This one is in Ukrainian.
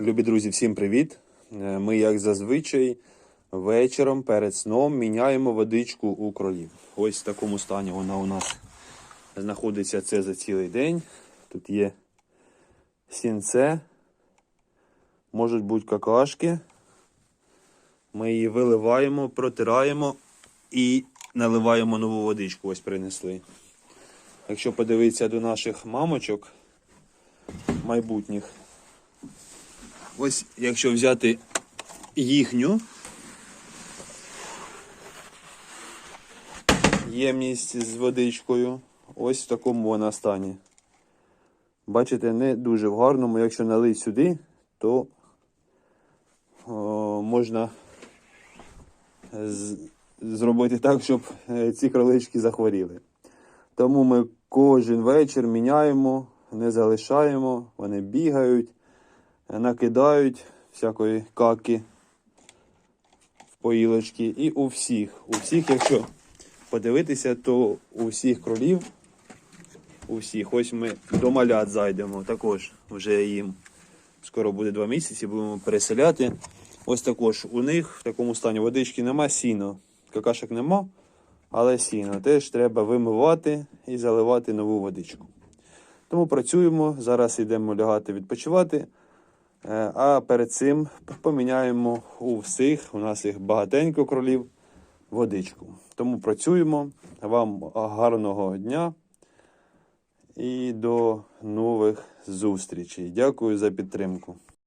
Любі друзі, всім привіт! Е, Ми, як зазвичай, вечором перед сном міняємо водичку у кролів. Ось в такому стані вона у нас знаходиться це за цілий день. Тут є сінце, можуть бути какашки. Ми її виливаємо, протираємо і наливаємо нову водичку. Ось принесли. Якщо подивитися до наших мамочок майбутніх, Ось якщо взяти їхню ємність з водичкою, ось в такому вона стані. Бачите, не дуже в гарному. Якщо налить сюди, то о, можна з- зробити так, щоб е, ці кролички захворіли. Тому ми кожен вечір міняємо, не залишаємо, вони бігають накидають всякої каки в поїлочки. І у всіх, у всіх, якщо подивитися, то у всіх кролів, у всіх, ось ми до малят зайдемо, також вже їм скоро буде два місяці, будемо переселяти. Ось також у них в такому стані водички нема, сіно. Какашок нема, але сіно. Теж треба вимивати і заливати нову водичку. Тому працюємо. Зараз йдемо лягати відпочивати. Е, А перед цим поміняємо у всіх, у нас їх багатенько кролів, водичку. Тому працюємо. Вам гарного дня і до нових зустрічей. Дякую за підтримку.